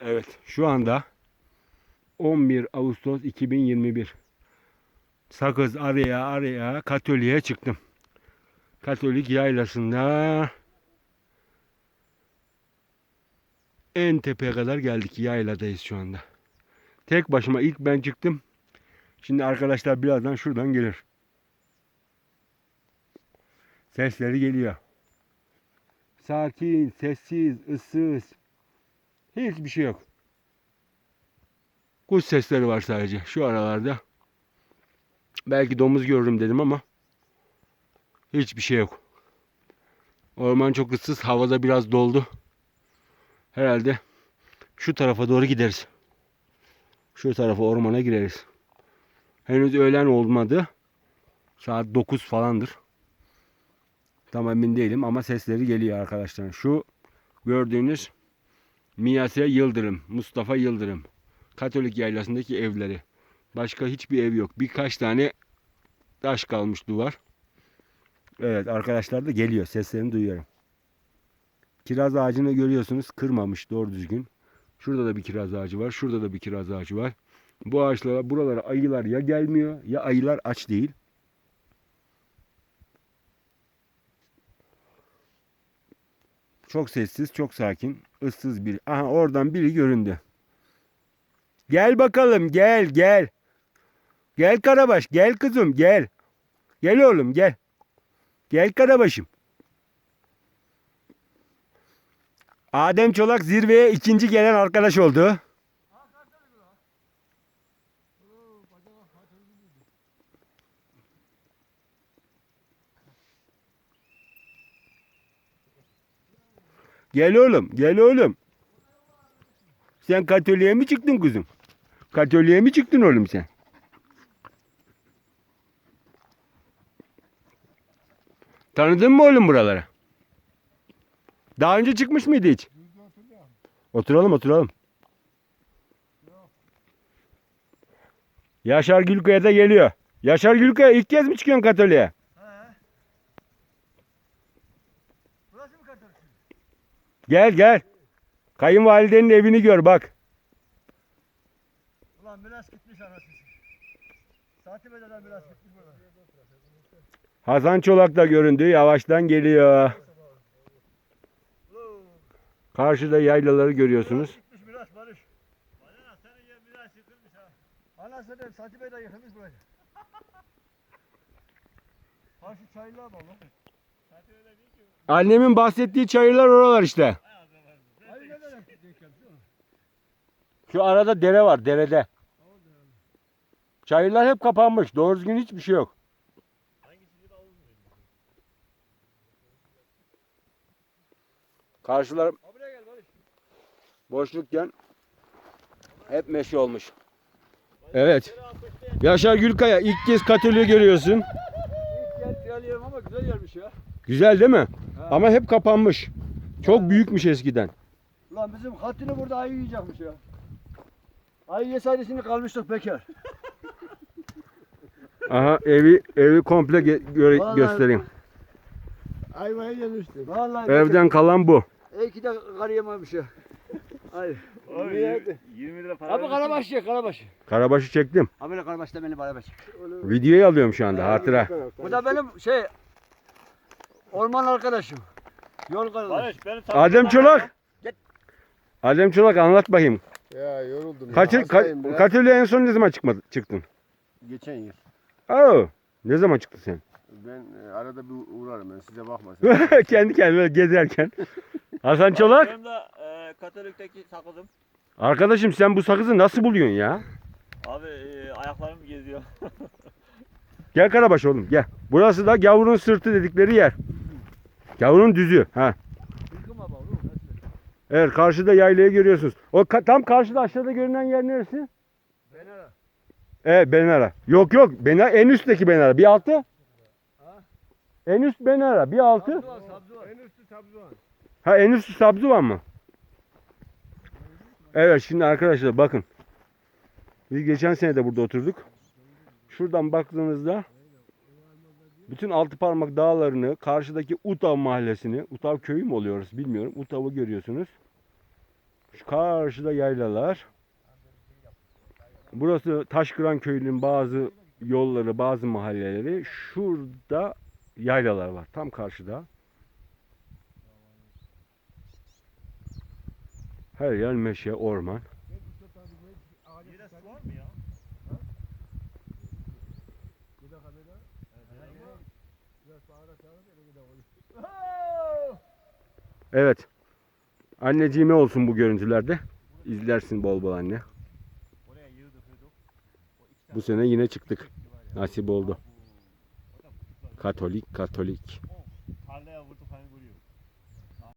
Evet şu anda 11 Ağustos 2021. Sakız araya araya Katolik'e çıktım. Katolik yaylasında en tepeye kadar geldik. Yayladayız şu anda. Tek başıma ilk ben çıktım. Şimdi arkadaşlar birazdan şuradan gelir. Sesleri geliyor. Sakin, sessiz, ıssız. Hiçbir şey yok. Kuş sesleri var sadece şu aralarda. Belki domuz görürüm dedim ama hiçbir şey yok. Orman çok ıssız. Havada biraz doldu. Herhalde şu tarafa doğru gideriz. Şu tarafa ormana gireriz. Henüz öğlen olmadı. Saat 9 falandır. Tam emin değilim ama sesleri geliyor arkadaşlar. Şu gördüğünüz Miyase Yıldırım, Mustafa Yıldırım. Katolik yaylasındaki evleri. Başka hiçbir ev yok. Birkaç tane taş kalmış duvar. Evet arkadaşlar da geliyor. Seslerini duyuyorum. Kiraz ağacını görüyorsunuz. Kırmamış doğru düzgün. Şurada da bir kiraz ağacı var. Şurada da bir kiraz ağacı var. Bu ağaçlara buralara ayılar ya gelmiyor ya ayılar aç değil. Çok sessiz, çok sakin, ıssız bir. Aha oradan biri göründü. Gel bakalım, gel, gel. Gel Karabaş, gel kızım, gel. Gel oğlum, gel. Gel Karabaş'ım. Adem Çolak zirveye ikinci gelen arkadaş oldu. Gel oğlum, gel oğlum. Sen Katolik'e mi çıktın kuzum? Katolik'e mi çıktın oğlum sen? Tanıdın mı oğlum buraları? Daha önce çıkmış mıydı hiç? Oturalım oturalım. Yaşar Gülkaya da geliyor. Yaşar Gülkaya ilk kez mi çıkıyorsun Katolik'e? Burası mı Katolik? Gel gel. Kayınvalidenin evini gör bak. Ulan biraz gitmiş anasını. Saati bedelen biraz gitmiş burada. Hasan Çolak da göründü. Yavaştan geliyor. Karşıda yaylaları görüyorsunuz. Gitmiş biraz Barış. Bana senin yer biraz yıkılmış ha. Anasını Saati Bey'den yıkılmış burayı. Karşı çaylığa bak lan. Annemin bahsettiği çayırlar oralar işte. Şu arada dere var derede. Çayırlar hep kapanmış. Doğru düzgün hiçbir şey yok. Karşılar boşlukken hep meşe olmuş. Evet. Yaşar Gülkaya ilk kez Katolik'i görüyorsun. İlk gel geliyorum ama güzel gelmiş ya. Güzel değil mi? Ama hep kapanmış. Çok büyükmüş eskiden. Ulan bizim hattını burada ayı yiyecekmiş ya. Ayı yesaydı şimdi kalmıştık bekar. Aha evi evi komple ge- göre- Vallahi- göstereyim. Ayvayı yemiştik. Vallahi Evden kalan bu. İyi ki de karı yememiş ya. Hayır. Abi 20, 20 lira para Abi vermişsin. karabaş ye karabaş. Karabaşı çektim. Abi de karabaş da beni beraber çek. Videoyu alıyorum şu anda hatıra. Bu da benim şey orman arkadaşım. Yol kardeşim. Barış beni tanıdın Adem? Çolak. Adem Çolak anlat bakayım. Ya yoruldum Kaç, ya. ka, Hastayım biraz. Katolik'e en son ne zaman çıkmadı, çıktın? Geçen yıl. Oo, ne zaman çıktın sen? Ben e, arada bir uğrarım ben size bakmasın. Kendi kendine gezerken. Hasan Çolak. Benim de e, Katolik'teki sakızım. Arkadaşım sen bu sakızı nasıl buluyorsun ya? Abi e, ayaklarım geziyor. Gel Karabaş oğlum gel. Burası da gavurun sırtı dedikleri yer. Gavurun düzü. Ha. Evet karşıda yaylayı görüyorsunuz. O ka- tam karşıda aşağıda görünen yer neresi? Benara. Evet Benara. Yok yok Benara en üstteki Benara. Bir altı. En üst Benara. Bir altı. Sabzuvan, Sabzuvan. en üstü Tabzuan. Ha en üstü Sabzuvan mı? Evet şimdi arkadaşlar bakın. Biz geçen sene de burada oturduk. Şuradan baktığınızda bütün altı parmak dağlarını, karşıdaki Utav mahallesini, Utav köyü mü oluyoruz bilmiyorum. Utav'ı görüyorsunuz. Şu karşıda yaylalar. Burası Taşkıran köyünün bazı yolları, bazı mahalleleri. Şurada yaylalar var. Tam karşıda. Her yer meşe, orman. Evet. Anneciğime olsun bu görüntülerde. İzlersin bol bol anne. Bu sene yine çıktık. Nasip oldu. Katolik, Katolik. Tarlaya vurduk hani